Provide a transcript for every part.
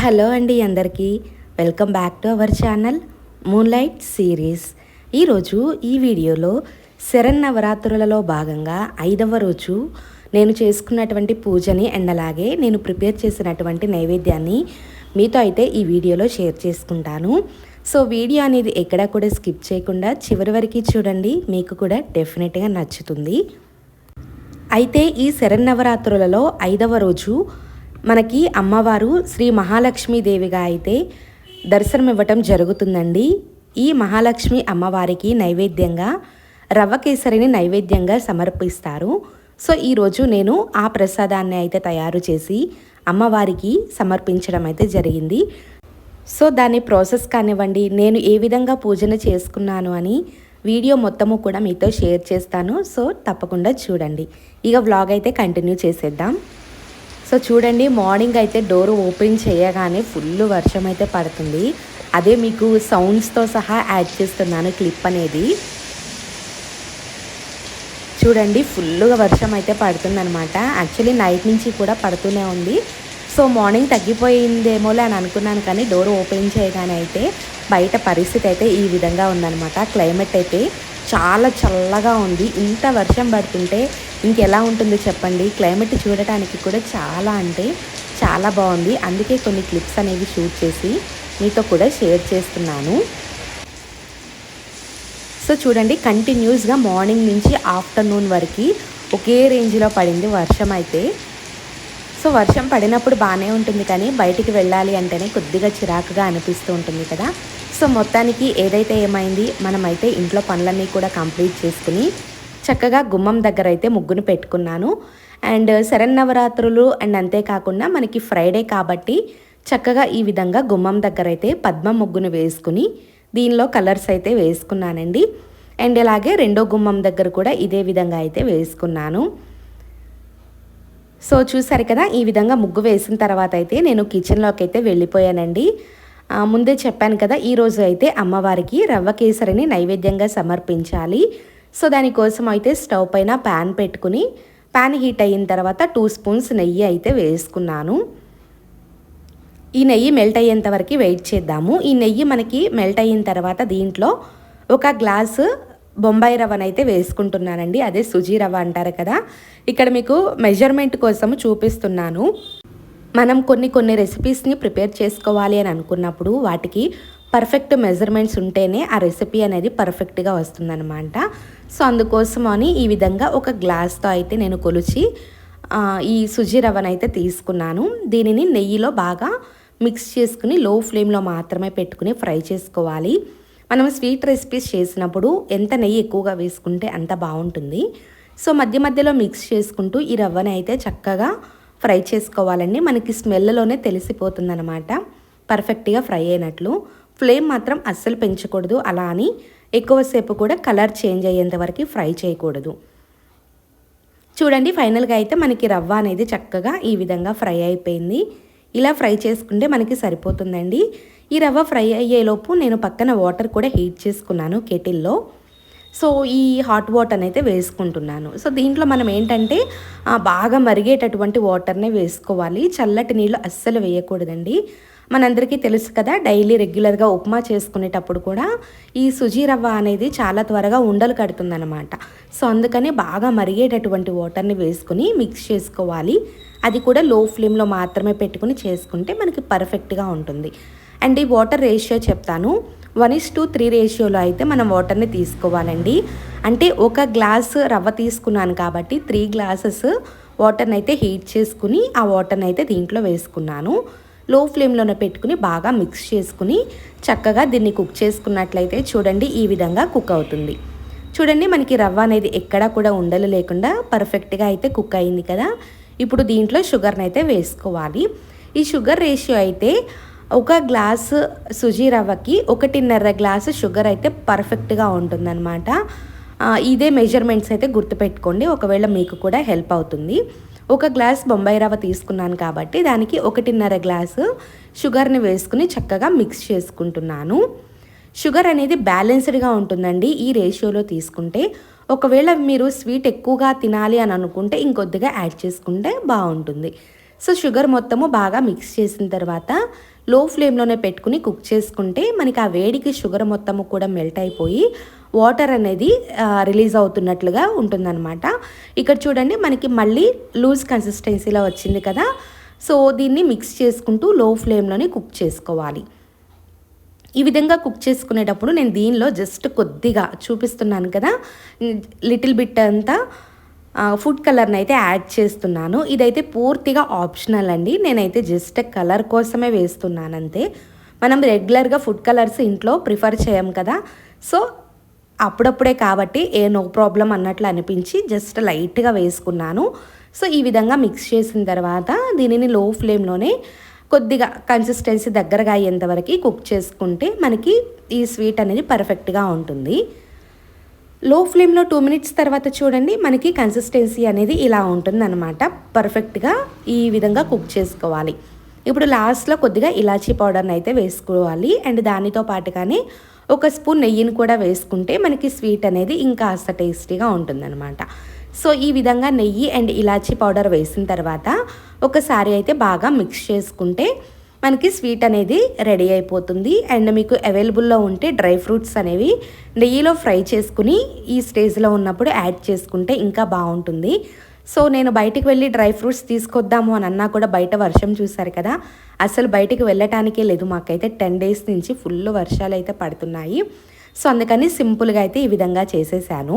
Hello అండి అందరికీ. Welcome back to our channel moonlight series ఈరోజు ఈ వీడియోలో శరన్నవరాత్రులలో భాగంగా ఐదవ రోజు నేను చేసుకున్నటువంటి పూజని అండ్ అలాగే నేను ప్రిపేర్ చేసినటువంటి నైవేద్యాన్ని మీతో అయితే ఈ వీడియోలో షేర్ చేసుకుంటాను. సో వీడియో అనేది ఎక్కడా కూడా స్కిప్ చేయకుండా చివరి వరకు చూడండి. మీకు కూడా డెఫినెట్గా నచ్చుతుంది. అయితే ఈ శరన్నవరాత్రులలో ఐదవ రోజు మనకి అమ్మవారు శ్రీ మహాలక్ష్మీదేవిగా అయితే దర్శనం ఇవ్వటం జరుగుతుందండి. ఈ మహాలక్ష్మి అమ్మవారికి నైవేద్యంగా రవ్వ కేసరిని నైవేద్యంగా సమర్పిస్తారు. సో ఈరోజు నేను ఆ ప్రసాదాన్ని అయితే తయారు చేసి అమ్మవారికి సమర్పించడం అయితే జరిగింది. సో దాని ప్రాసెస్ కానివ్వండి నేను ఏ విధంగా పూజన చేసుకున్నాను అని వీడియో మొత్తము కూడా మీతో షేర్ చేస్తాను. సో తప్పకుండా చూడండి. ఇక వ్లాగ్ అయితే కంటిన్యూ చేసేద్దాం. సో చూడండి మార్నింగ్ అయితే డోర్ ఓపెన్ చేయగానే ఫుల్ వర్షం అయితే పడుతుంది. అదే మీకు సౌండ్స్తో సహా యాడ్ చేస్తున్నాను క్లిప్ అనేది. చూడండి ఫుల్గా వర్షం అయితే పడుతుందనమాట యాక్చువల్లీ నైట్ నుంచి కూడా పడుతూనే ఉంది. సో మార్నింగ్ తగ్గిపోయిందేమోలే అని అనుకున్నాను కానీ డోర్ ఓపెన్ చేయగానే అయితే బయట పరిస్థితి అయితే ఈ విధంగా ఉందన్నమాట. క్లైమేట్ అయితే చాలా చల్లగా ఉంది. ఇంత వర్షం పడుతుంటే ఇంకెలా ఉంటుందో చెప్పండి? క్లైమేట్ చూడటానికి కూడా చాలా అంటే చాలా బాగుంది. అందుకే కొన్ని క్లిప్స్ అనేవి షూట్ చేసి మీతో కూడా షేర్ చేస్తున్నాను. సో చూడండి కంటిన్యూస్గా మార్నింగ్ నుంచి ఆఫ్టర్నూన్ వరకు ఒకే రేంజ్లో పడింది వర్షం అయితే. సో వర్షం పడినప్పుడు బాగానే ఉంటుంది కానీ బయటికి వెళ్ళాలి అంటేనే కొద్దిగా చిరాకుగా అనిపిస్తూ ఉంటుంది కదా. సో మొత్తానికి ఏదైతే ఏమైంది మనమైతే ఇంట్లో పనులన్నీ కూడా కంప్లీట్ చేసుకుని చక్కగా గుమ్మం దగ్గర అయితే ముగ్గును పెట్టుకున్నాను. అండ్ శరన్నవరాత్రులు అండ్ అంతేకాకుండా మనకి ఫ్రైడే కాబట్టి చక్కగా ఈ విధంగా గుమ్మం దగ్గర అయితే పద్మ ముగ్గును వేసుకుని దీనిలో కలర్స్ అయితే వేసుకున్నానండి. అండ్ అలాగే రెండో గుమ్మం దగ్గర కూడా ఇదే విధంగా అయితే వేసుకున్నాను. సో చూసారు కదా ఈ విధంగా ముగ్గు వేసిన తర్వాత అయితే నేను కిచెన్లోకి అయితే వెళ్ళిపోయానండి. ముందే చెప్పాను కదా ఈరోజు అయితే అమ్మవారికి రవ్వ కేసరిని నైవేద్యంగా సమర్పించాలి. సో దానికోసం అయితే స్టవ్ పైన ప్యాన్ పెట్టుకుని ప్యాన్ హీట్ అయిన తర్వాత టూ స్పూన్స్ నెయ్యి అయితే వేసుకున్నాను. ఈ నెయ్యి మెల్ట్ అయ్యేంత వరకు వెయిట్ చేద్దాము. ఈ నెయ్యి మనకి మెల్ట్ అయిన తర్వాత దీంట్లో ఒక గ్లాసు బొంబాయి రవ్వనైతే వేసుకుంటున్నానండి. అదే సుజీ రవ్వ అంటారు కదా. ఇక్కడ మీకు మెజర్మెంట్ కోసం చూపిస్తున్నాను. మనం కొన్ని కొన్ని రెసిపీస్ని ప్రిపేర్ చేసుకోవాలి అని అనుకున్నప్పుడు వాటికి పర్ఫెక్ట్ మెజర్మెంట్స్ ఉంటేనే ఆ రెసిపీ అనేది పర్ఫెక్ట్గా వస్తుందన్నమాట. సో అందుకోసం అని ఈ విధంగా ఒక గ్లాస్తో అయితే నేను కొలిచి ఈ సుజీ అయితే తీసుకున్నాను. దీనిని నెయ్యిలో బాగా మిక్స్ చేసుకుని లో ఫ్లేమ్లో మాత్రమే పెట్టుకుని ఫ్రై చేసుకోవాలి. మనం స్వీట్ రెసిపీస్ చేసినప్పుడు ఎంత నెయ్యి ఎక్కువగా వేసుకుంటే అంత బాగుంటుంది. సో మధ్య మధ్యలో మిక్స్ చేసుకుంటూ ఈ రవ్వని అయితే చక్కగా ఫ్రై చేసుకోవాలండి. మనకి స్మెల్లోనే తెలిసిపోతుంది అనమాట పర్ఫెక్ట్గా ఫ్రై అయినట్లు. ఫ్లేమ్ మాత్రం అస్సలు పెంచకూడదు. అలా అని ఎక్కువసేపు కూడా కలర్ చేంజ్ అయ్యేంత వరకు ఫ్రై చేయకూడదు. చూడండి ఫైనల్గా అయితే మనకి రవ్వ అనేది చక్కగా ఈ విధంగా ఫ్రై అయిపోయింది. ఇలా ఫ్రై చేసుకుంటే మనకి సరిపోతుందండి. ఈ రవ్వ ఫ్రై అయ్యేలోపు నేను పక్కన వాటర్ కూడా హీట్ చేసుకున్నాను కెటిల్లో. సో ఈ హాట్ వాటర్ అయితే వేసుకుంటున్నాను. సో దీంట్లో మనం ఏంటంటే బాగా మరిగేటటువంటి వాటర్నే వేసుకోవాలి. చల్లటి నీళ్ళు అస్సలు వేయకూడదండి. మనందరికీ తెలుసు కదా డైలీ రెగ్యులర్గా ఉప్మా చేసుకునేటప్పుడు కూడా ఈ సుజీ రవ్వ అనేది చాలా త్వరగా ఉండలు కడుతుందనమాట సో అందుకని బాగా మరిగేటటువంటి వాటర్ని వేసుకుని మిక్స్ చేసుకోవాలి. అది కూడా లో ఫ్లేమ్లో మాత్రమే పెట్టుకుని చేసుకుంటే మనకి పర్ఫెక్ట్గా ఉంటుంది. అండ్ ఈ వాటర్ రేషియో చెప్తాను. వన్ ఇస్ టూ త్రీ రేషియోలో అయితే మనం వాటర్ని తీసుకోవాలండి. అంటే ఒక గ్లాస్ రవ్వ తీసుకున్నాను కాబట్టి త్రీ గ్లాసెస్ వాటర్ని అయితే హీట్ చేసుకుని ఆ వాటర్ని అయితే దీంట్లో వేసుకున్నాను. లో ఫ్లేమ్లోనే పెట్టుకుని బాగా మిక్స్ చేసుకుని చక్కగా దీన్ని కుక్ చేసుకున్నట్లయితే చూడండి ఈ విధంగా కుక్ అవుతుంది. చూడండి మనకి రవ్వ అనేది ఎక్కడా కూడా ఉండలు లేకుండా పర్ఫెక్ట్గా అయితే కుక్ అయింది కదా. ఇప్పుడు దీంట్లో షుగర్ని అయితే వేసుకోవాలి. ఈ షుగర్ రేషియో అయితే ఒక గ్లాసు సుజీ రవ్వకి ఒకటిన్నర గ్లాసు షుగర్ అయితే పర్ఫెక్ట్గా ఉంటుందన్నమాట. ఇదే మెజర్మెంట్స్ అయితే గుర్తుపెట్టుకోండి. ఒకవేళ మీకు కూడా హెల్ప్ అవుతుంది. ఒక గ్లాస్ బొంబాయి రవ్వ తీసుకున్నాను కాబట్టి దానికి ఒకటిన్నర గ్లాసు షుగర్ని వేసుకుని చక్కగా మిక్స్ చేసుకుంటున్నాను. షుగర్ అనేది బ్యాలెన్స్డ్గా ఉంటుందండి ఈ రేషియోలో తీసుకుంటే. ఒకవేళ మీరు స్వీట్ ఎక్కువగా తినాలి అని అనుకుంటే ఇంకొద్దిగా యాడ్ చేసుకుంటే బాగుంటుంది. సో షుగర్ మొత్తము బాగా మిక్స్ చేసిన తర్వాత లో ఫ్లేమ్లోనే పెట్టుకుని కుక్ చేసుకుంటే మనకి ఆ వేడికి షుగర్ మొత్తము కూడా మెల్ట్ అయిపోయి వాటర్ అనేది రిలీజ్ అవుతున్నట్లుగా ఉంటుందన్నమాట. ఇక్కడ చూడండి మనకి మళ్ళీ లూజ్ కన్సిస్టెన్సీలో వచ్చింది కదా. సో దీన్ని మిక్స్ చేసుకుంటూ లో ఫ్లేమ్లోనే కుక్ చేసుకోవాలి. ఈ విధంగా కుక్ చేసుకునేటప్పుడు నేను దీనిలో జస్ట్ కొద్దిగా చూపిస్తున్నాను కదా. లిటిల్ బిట్ అంతా ఫుడ్ కలర్ని అయితే యాడ్ చేస్తున్నాను. ఇదైతే పూర్తిగా ఆప్షనల్ అండి. నేనైతే జస్ట్ కలర్ కోసమే వేస్తున్నాను అంతే. మనం రెగ్యులర్గా ఫుడ్ కలర్స్ ఇంట్లో ప్రిఫర్ చేయం కదా. సో అప్పుడప్పుడే కాబట్టి ఏ నో ప్రాబ్లం అన్నట్లు అనిపించి జస్ట్ లైట్గా వేసుకున్నాను. సో ఈ విధంగా మిక్స్ చేసిన తర్వాత దీనిని లో ఫ్లేమ్లోనే కొద్దిగా కన్సిస్టెన్సీ దగ్గరగా అయ్యేంతవరకు కుక్ చేసుకుంటే మనకి ఈ స్వీట్ అనేది పర్ఫెక్ట్గా ఉంటుంది. లో ఫ్లేమ్లో టూ మినిట్స్ తర్వాత చూడండి మనకి కన్సిస్టెన్సీ అనేది ఇలా ఉంటుందన్నమాట. పర్ఫెక్ట్గా ఈ విధంగా కుక్ చేసుకోవాలి. ఇప్పుడు లాస్ట్లో కొద్దిగా ఇలాచీ పౌడర్ని అయితే వేసుకోవాలి. అండ్ దానితో పాటుగానే ఒక స్పూన్ నెయ్యిని కూడా వేసుకుంటే మనకి స్వీట్ అనేది ఇంకా అస్త టేస్టీగా ఉంటుందన్నమాట. సో ఈ విధంగా నెయ్యి అండ్ ఇలాచీ పౌడర్ వేసిన తర్వాత ఒకసారి అయితే బాగా మిక్స్ చేసుకుంటే మనకి స్వీట్ అనేది రెడీ అయిపోతుంది. అండ్ మీకు అవైలబుల్లో ఉంటే డ్రై ఫ్రూట్స్ అనేవి నెయ్యిలో ఫ్రై చేసుకుని ఈ స్టేజ్లో ఉన్నప్పుడు యాడ్ చేసుకుంటే ఇంకా బాగుంటుంది. సో నేను బయటికి వెళ్ళి డ్రై ఫ్రూట్స్ తీసుకొద్దాము అని అన్నా కూడా బయట వర్షం చూసారు కదా. అసలు బయటికి వెళ్ళటానికే లేదు. మాకైతే టెన్ డేస్ నుంచి ఫుల్ వర్షాలు అయితే పడుతున్నాయి. సో అందుకని సింపుల్గా అయితే ఈ విధంగా చేసేసాను.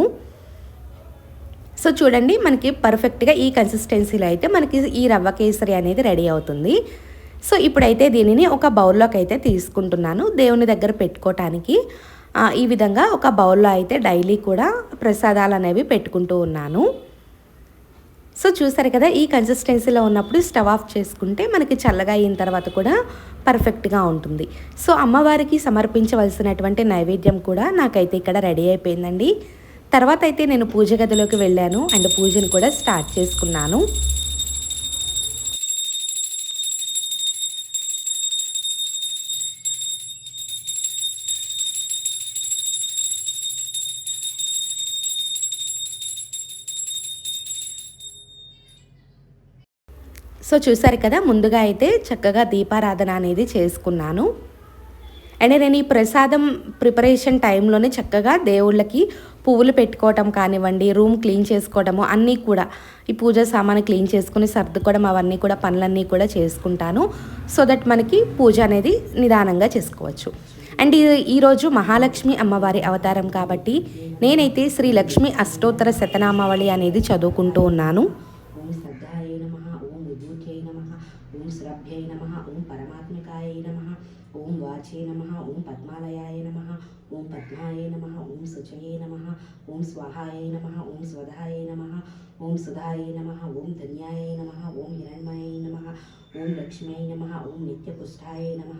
సో చూడండి మనకి పర్ఫెక్ట్గా ఈ కన్సిస్టెన్సీలో అయితే మనకి ఈ రవ్వ కేసరి అనేది రెడీ అవుతుంది. సో ఇప్పుడైతే దీనిని ఒక బౌల్లోకి అయితే తీసుకుంటున్నాను. దేవుని దగ్గర పెట్టుకోవటానికి ఈ విధంగా ఒక బౌల్లో అయితే డైలీ కూడా ప్రసాదాలు అనేవి పెట్టుకుంటూ ఉన్నాను. సో చూసారు కదా ఈ కన్సిస్టెన్సీలో ఉన్నప్పుడు స్టవ్ ఆఫ్ చేసుకుంటే మనకి చల్లగా అయిన తర్వాత కూడా పర్ఫెక్ట్గా ఉంటుంది. సో అమ్మవారికి సమర్పించవలసినటువంటి నైవేద్యం కూడా నాకైతే ఇక్కడ రెడీ అయిపోయిందండి. తర్వాత అయితే నేను పూజ గదిలోకి వెళ్ళాను అండ్ పూజను కూడా స్టార్ట్ చేసుకున్నాను. సో చూసారు కదా ముందుగా అయితే చక్కగా దీపారాధన అనేది చేసుకున్నాను. అండ్ నేను ఈ ప్రసాదం ప్రిపరేషన్ టైంలోనే చక్కగా దేవుళ్ళకి పువ్వులు పెట్టుకోవటం కానివ్వండి రూమ్ క్లీన్ చేసుకోవడము అన్నీ కూడా ఈ పూజ సామాను క్లీన్ చేసుకుని సర్దుకోవడం అవన్నీ కూడా పనులన్నీ కూడా చేసుకుంటాను. సో దట్ మనకి పూజ అనేది నిదానంగా చేసుకోవచ్చు. అండ్ ఈరోజు మహాలక్ష్మి అమ్మవారి అవతారం కాబట్టి నేనైతే శ్రీ లక్ష్మి అష్టోత్తర శతనామావళి అనేది చదువుకుంటూ ఉన్నాను. వాచే నమ ఓం పద్మాలయాయ నమ ఓం పద్మాయ నమ ఓం శుచయే నమ ఓం స్వాహాయ నమ ఓం స్వధాయ నమ ఓం సుధాయ నమ ఓం ధన్యాయ నమ ఓం హిరణ్మయ నమ ఓం లక్ష్మ్యై నమ ఓం నిత్యపుష్టాయ నమ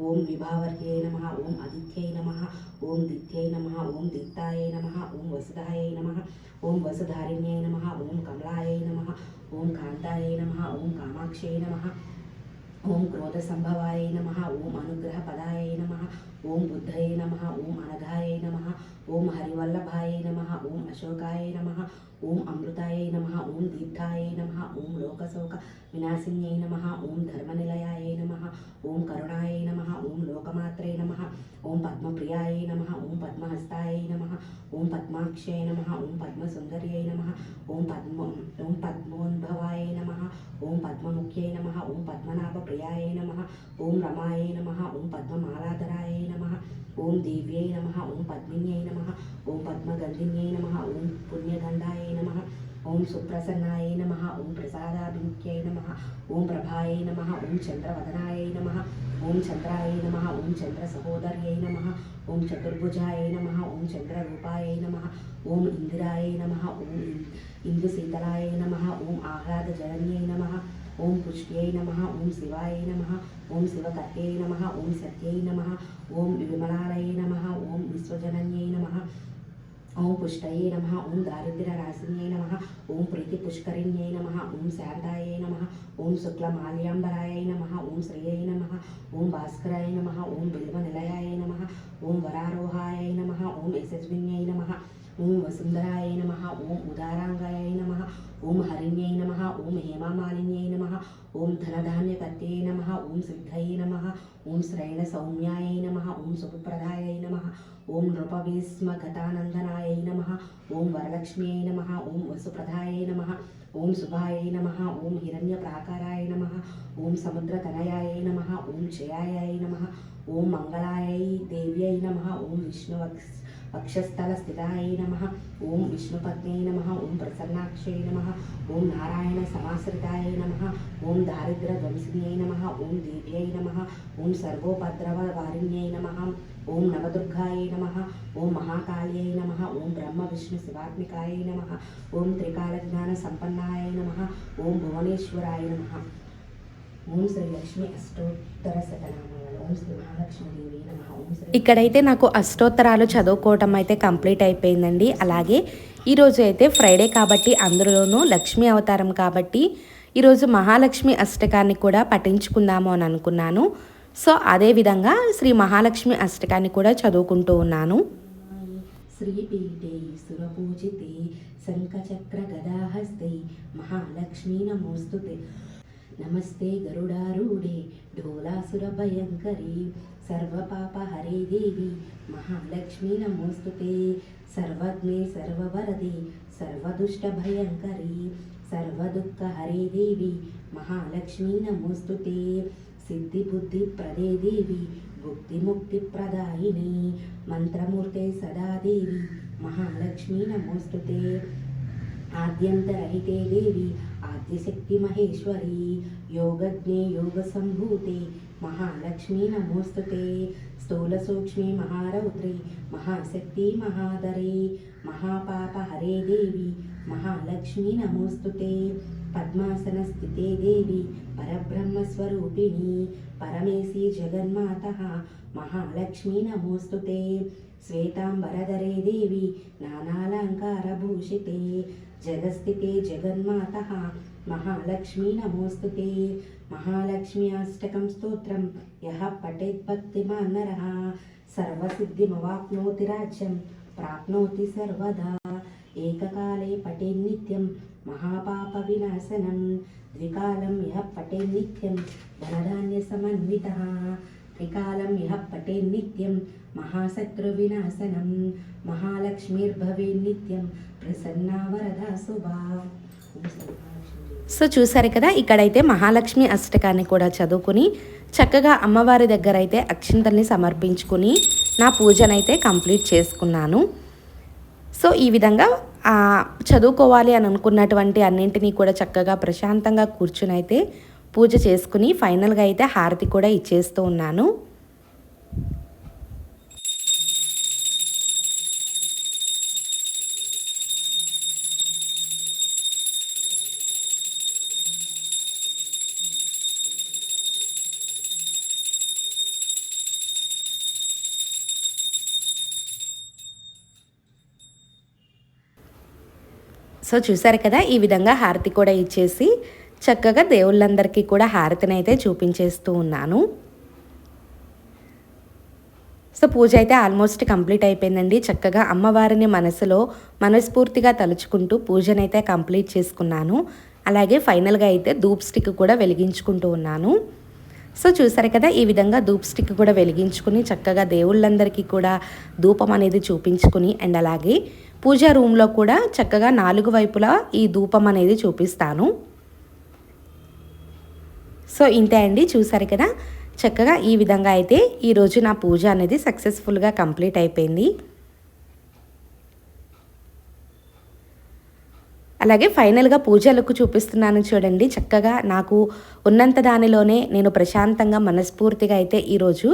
ఓం విభావర్యై నమ ఓం అదిత్యై నమ ఓం దిత్యై నమ ఓం దిత్తాయ నమ ఓం వసుధాయ నమ ఓం వసుధారిణ్యై నమ ఓం కమలాయ నమ ఓం కాంతాయ నమ ఓం కామాక్షై నమ ఓం క్రోధ సంభవాయ నమ ఓం అనుగ్రహ పదాయ ఓం బుద్ధయ నమ ఓం అనఘాయ నమ ఓం హరివల్లభాయ నమ ఓం అశోకాయ నమ ఓం అమృతాయ నమ ఓం దీర్థాయ నమ ఓం లోకశోక వినాశిన్యై నమ ఓం ధర్మనిలయాయ నమ ఓం కరుణాయ నమ ఓం లోకమాత్రే నమ ఓం పద్మప్రియాయ నమ ఓం పద్మహస్తాయ నమ ఓం పద్మాక్షయ నమ ఓం పద్మసుందర్యై నమ ఓం పద్మ ఓం పద్మోద్భవాయ నమ ఓం పద్మముఖ్యై నమ ఓం పద్మనాభప్రియాయ నమ ఓం రమాయ నమ ఓం పద్మమాలాధరాయ నమ నమ ఓం దేవ్యై నమ ఓం పద్మిన్యై నమ ఓం పద్మగంధిన్యై నమ ఓం పుణ్యగంధాయ నమ ఓం సుప్రసన్నాయ నమ ఓం ప్రసాదాభిముఖ్యై నమ ఓం ప్రభాయ నమ ఓం చంద్రవదనాయ నమ ఓం చంద్రాయ నమ ఓం చంద్ర సహోదర్యై నమ ఓం చతుర్భుజాయ నమ ఓం చంద్రరూపాయ నమ ఓం ఇందిరాయ నమ ఓం ఇందుశీతలాయ నమ ఓం ఆహ్లాదజనన్యై నమ ఓం పుష్ట్యై నమ ఓం శివాయ నమ ఓం శివకర్త్యై నమ ఓం సత్యై నమ ఓం విమలాలయ నమ ఓం విశ్వజనన్యై నమ ఓం పుష్టయే నమ ఓం దారిద్ర్యరాశిన్యై నమ ఓం ప్రీతి పుష్కరిణ్యై నమ ఓం శాంతాయ నమ ఓం శుక్లమాల్యాంబరాయ నమ ఓం శ్రియై నమ ఓం భాస్కరాయ నమ ఓం బిల్వ నిలయాయ నమ ఓం వరారోహాయ నమ ఓం యశస్విన్యై నమ ఓం వసుంధరాయ నమ ఓం ఉదారాంగాయ నమ ఓం హరిణ్యై నమ ఓం హేమామాలిన్యై నమ ఓం ధనధాన్యకర్త్యై నమ ఓం సిద్ధయై నమ ఓం శ్రయణ సౌమ్యాయ నమ ఓం శుభప్రదాయ నమ ఓం నృపవిస్మ గతానందనాయ నమ ఓం వరలక్ష్మ్యై నమ ఓం వసుప్రదాయ నమ ఓం శుభాయ నమ ఓం హిరణ్య ప్రాకారాయ నమ ఓం సముద్రతనయాయ నమ ఓం క్షయాయ నమ ఓం మంగళాయ దేవ్యై నమ ఓం విష్ణువక్ష వక్షస్థల స్థితాయ నమ ఓం విష్ణుపత్న్యై నమ ఓం ప్రసన్నాక్షయ నమ ఓం నారాయణ సమాశ్రితాయ నమ ఓం దారిద్ర ధ్వంసిన్యై నమ ఓం దేవ్యై నమ ఓం సర్వోపద్రవ వారిణ్యై నమ ఓం నవదుర్గాయ నమ ఓం మహాకాళ్యై నమ ఓం బ్రహ్మ విష్ణు శివాత్మికాయ నమ ఓం త్రికాలజ్ఞాన సంపన్నాయ నమ ఓం భువనేశ్వరాయ నమ ఇక్కడైతే నాకు అష్టోత్తరాలు చదువుకోవటం అయితే కంప్లీట్ అయిపోయిందండి. అలాగే ఈరోజు అయితే ఫ్రైడే కాబట్టి అందులోనూ లక్ష్మీ అవతారం కాబట్టి ఈరోజు మహాలక్ష్మి అష్టకాన్ని కూడా పఠించుకుందాము అని అనుకున్నాను. సో అదేవిధంగా శ్రీ మహాలక్ష్మి అష్టకాన్ని కూడా చదువుకుంటూ ఉన్నాను. శ్రీపీఠే సురపూజితే శంఖచక్ర గదాహస్తే మహాలక్ష్మీ నమోస్తుతే. నమస్తే గరుడారూఢే ఢోలాసుర భయంకరీ సర్వపాప హరే దేవి మహాలక్ష్మీ నమోస్తుతే సర్వజ్ఞే సర్వవరదే సర్వదుష్ట భయంకరీ సర్వదుఃఖ హరే దేవి మహాలక్ష్మీ నమోస్తుతే సిద్ధి బుద్ధి ప్రదే దేవి భుక్తి ముక్తి ప్రదాయిని మంత్రమూర్తే సదాదేవి మహాలక్ష్మీ నమోస్తుతే ఆద్యంతరహితే దేవి ఆద్యశక్తి మహేశ్వరి యోగజ్ఞే యోగ సంభూతే మహాలక్ష్మి నమోస్తుతే స్థూల సూక్ష్మి మహారౌద్రి మహాశక్తి మహాదరే మహాపాప హరే దేవి మహాలక్ష్మి నమోస్తుతే పద్మాసన స్థితే దేవి పరబ్రహ్మస్వరూపిణి పరమేశి జగన్మాత మహాలక్ష్మి నమోస్తుతే శ్వేతాంబరధరే దేవి నానాలంకారభూషితే జగస్థితే జగన్మాత. మహాలక్ష్మీ నమోస్తు మహాలక్ష్మి అష్టకం స్తోత్రం. యహ పఠేత్ భక్తిమాన్ నరః సర్వసిద్ధిమవాప్నోతి రాజ్యం. ప్రాప్నోతి సర్వదా. ఏకకాలే పఠేన్నిత్యం మహాపాప వినాశనం. ద్వికాలం యః పఠేన్నిత్యం ధనధాన్య సమన్విత. త్రికాలం యః పఠేన్నిత్యం మహాశత్రువినాశనం మహాలక్ష్మీర్భవేన్నిత్యం ప్రసన్నా వరదా శుభా సో చూసారు కదా ఇక్కడైతే మహాలక్ష్మి అష్టకాన్ని కూడా చదువుకుని చక్కగా అమ్మవారి దగ్గర అయితే అక్షింతల్ని సమర్పించుకుని నా పూజనైతే కంప్లీట్ చేసుకున్నాను. సో ఈ విధంగా చదువుకోవాలి అని అనుకున్నటువంటి అన్నింటినీ కూడా చక్కగా ప్రశాంతంగా కూర్చుని అయితే పూజ చేసుకుని ఫైనల్గా అయితే హారతి కూడా ఇచ్చేస్తూ ఉన్నాను. సో చూసారు కదా ఈ విధంగా హారతి కూడా ఇచ్చేసి చక్కగా దేవుళ్ళందరికీ కూడా హారతిని అయితే చూపించేస్తూ ఉన్నాను. సో పూజ అయితే ఆల్మోస్ట్ కంప్లీట్ అయిపోయిందండి. చక్కగా అమ్మవారిని మనసులో మనస్ఫూర్తిగా తలుచుకుంటూ పూజనైతే కంప్లీట్ చేసుకున్నాను. అలాగే ఫైనల్గా అయితే ధూప్ స్టిక్ కూడా వెలిగించుకుంటూ ఉన్నాను. సో చూసారు కదా ఈ విధంగా ధూప్ స్టిక్ కూడా వెలిగించుకుని చక్కగా దేవుళ్ళందరికీ కూడా ధూపం అనేది చూపించుకుని అండ్ అలాగే పూజా రూమ్లో కూడా చక్కగా నాలుగు వైపులా ఈ ధూపం అనేది చూపిస్తాను. సో ఇంతే అండి చూసారు కదా? చక్కగా ఈ విధంగా అయితే ఈరోజు నా పూజ అనేది సక్సెస్ఫుల్గా కంప్లీట్ అయిపోయింది. అలాగే ఫైనల్గా పూజ లుక్ చూపిస్తున్నాను చూడండి చక్కగా నాకు ఉన్నంత దానిలోనే నేను ప్రశాంతంగా మనస్ఫూర్తిగా అయితే ఈరోజు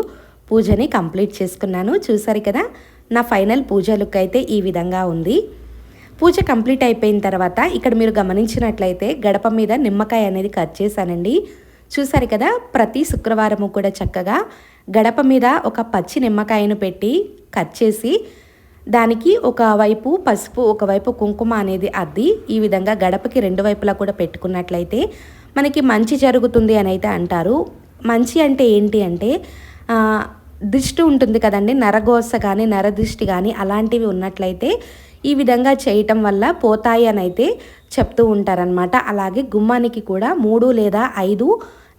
పూజని కంప్లీట్ చేసుకున్నాను. చూసారు కదా? నా ఫైనల్ పూజ లుక్ అయితే ఈ విధంగా ఉంది. పూజ కంప్లీట్ అయిపోయిన తర్వాత ఇక్కడ మీరు గమనించినట్లయితే గడప మీద నిమ్మకాయ అనేది కట్ చేశానండి. చూసారు కదా ప్రతి శుక్రవారము కూడా చక్కగా గడప మీద ఒక పచ్చి నిమ్మకాయను పెట్టి కట్ చేసి దానికి ఒక వైపు పసుపు ఒకవైపు కుంకుమ అనేది అద్ది ఈ విధంగా గడపకి రెండు వైపులా కూడా పెట్టుకున్నట్లయితే మనకి మంచి జరుగుతుంది అని అయితే అంటారు. మంచి అంటే ఏంటి అంటే దిష్టి ఉంటుంది కదండి నరగోస కానీ నరదిష్టి కానీ అలాంటివి ఉన్నట్లయితే ఈ విధంగా చేయటం వల్ల పోతాయి అని అయితే చెప్తూ ఉంటారనమాట అలాగే గుమ్మానికి కూడా మూడు లేదా ఐదు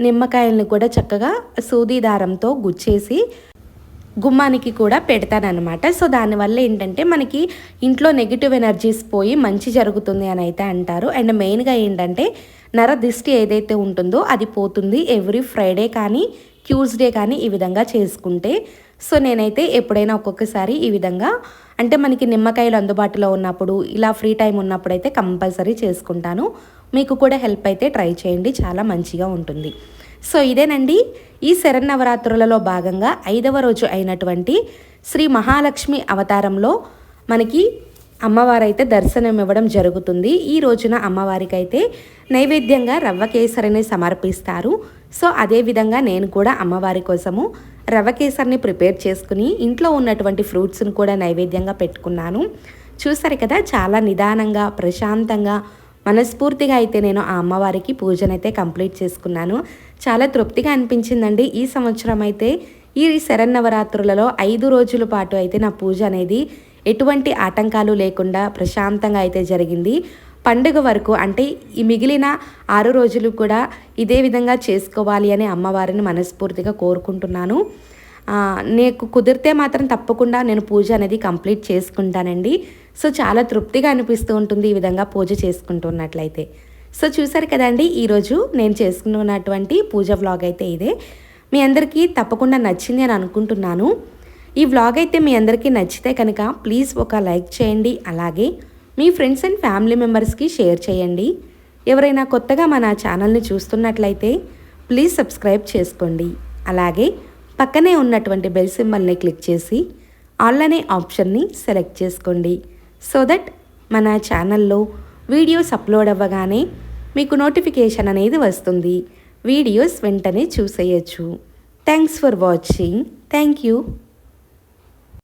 నిమ్మకాయలను కూడా చక్కగా సూది దారంతో గుచ్చేసి గుమ్మానికి కూడా పెడతానమాట సో దానివల్ల ఏంటంటే మనకి ఇంట్లో నెగిటివ్ ఎనర్జీస్ పోయి మంచి జరుగుతుంది అని అయితే అంటారు. అండ్ మెయిన్గా ఏంటంటే నర దిష్టి ఏదైతే ఉంటుందో అది పోతుంది ఎవ్రీ ఫ్రైడే కానీ ట్యూస్డే కానీ ఈ విధంగా చేసుకుంటే సో నేనైతే ఎప్పుడైనా ఒక్కొక్కసారి ఈ విధంగా అంటే మనకి నిమ్మకాయలు అందుబాటులో ఉన్నప్పుడు ఇలా ఫ్రీ టైం ఉన్నప్పుడు అయితే కంపల్సరీ చేసుకుంటాను. మీకు కూడా హెల్ప్ అయితే ట్రై చేయండి చాలా మంచిగా ఉంటుంది. సో ఇదేనండి ఈ శరన్నవరాత్రులలో భాగంగా ఐదవ రోజు అయినటువంటి శ్రీ మహాలక్ష్మి అవతారంలో మనకి అమ్మవారైతే దర్శనం ఇవ్వడం జరుగుతుంది. ఈ రోజున అమ్మవారికైతే నైవేద్యంగా రవ్వ కేసరిని సమర్పిస్తారు. సో అదేవిధంగా నేను కూడా అమ్మవారి కోసము రవ్వ కేసరిని ప్రిపేర్ చేసుకుని ఇంట్లో ఉన్నటువంటి ఫ్రూట్స్ని కూడా నైవేద్యంగా పెట్టుకున్నాను. చూసారు కదా చాలా నిదానంగా ప్రశాంతంగా మనస్ఫూర్తిగా అయితే నేను ఆ అమ్మవారికి పూజనైతే కంప్లీట్ చేసుకున్నాను. చాలా తృప్తిగా అనిపించిందండి. ఈ సంవత్సరం అయితే ఈ శరన్నవరాత్రులలో ఐదు రోజుల పాటు అయితే నా పూజ అనేది ఎటువంటి ఆటంకాలు లేకుండా ప్రశాంతంగా అయితే జరిగింది. పండుగ వరకు అంటే ఈ మిగిలిన ఆరు రోజులు కూడా ఇదే విధంగా చేసుకోవాలి అని అమ్మవారిని మనస్ఫూర్తిగా కోరుకుంటున్నాను. నీకు కుదిరితే మాత్రం తప్పకుండా నేను పూజ అనేది కంప్లీట్ చేసుకుంటానండి. సో చాలా తృప్తిగా అనిపిస్తూ ఉంటుంది ఈ విధంగా పూజ చేసుకుంటున్నట్లయితే. సో చూసారు కదండి ఈరోజు నేను చేసుకున్నటువంటి పూజ వ్లాగ్ అయితే ఇదే. మీ అందరికీ తప్పకుండా నచ్చింది అని అనుకుంటున్నాను. ఈ వ్లాగ్ అయితే మీ అందరికీ నచ్చితే కనుక ప్లీజ్ ఒక లైక్ చేయండి. అలాగే మీ ఫ్రెండ్స్ అండ్ ఫ్యామిలీ మెంబర్స్కి షేర్ చేయండి. ఎవరైనా కొత్తగా మన ఛానల్ని చూస్తున్నట్లయితే ప్లీజ్ సబ్స్క్రైబ్ చేసుకోండి. అలాగే పక్కనే ఉన్నటువంటి బెల్ సింబల్ని క్లిక్ చేసి ఆల్ అనే ఆప్షన్ని సెలెక్ట్ చేసుకోండి. సో దట్ మన ఛానల్లో వీడియోస్ అప్లోడ్ అవ్వగానే మీకు నోటిఫికేషన్ అనేది వస్తుంది. వీడియోస్ వెంటనే చూసేయచ్చు. Thanks for watching thank you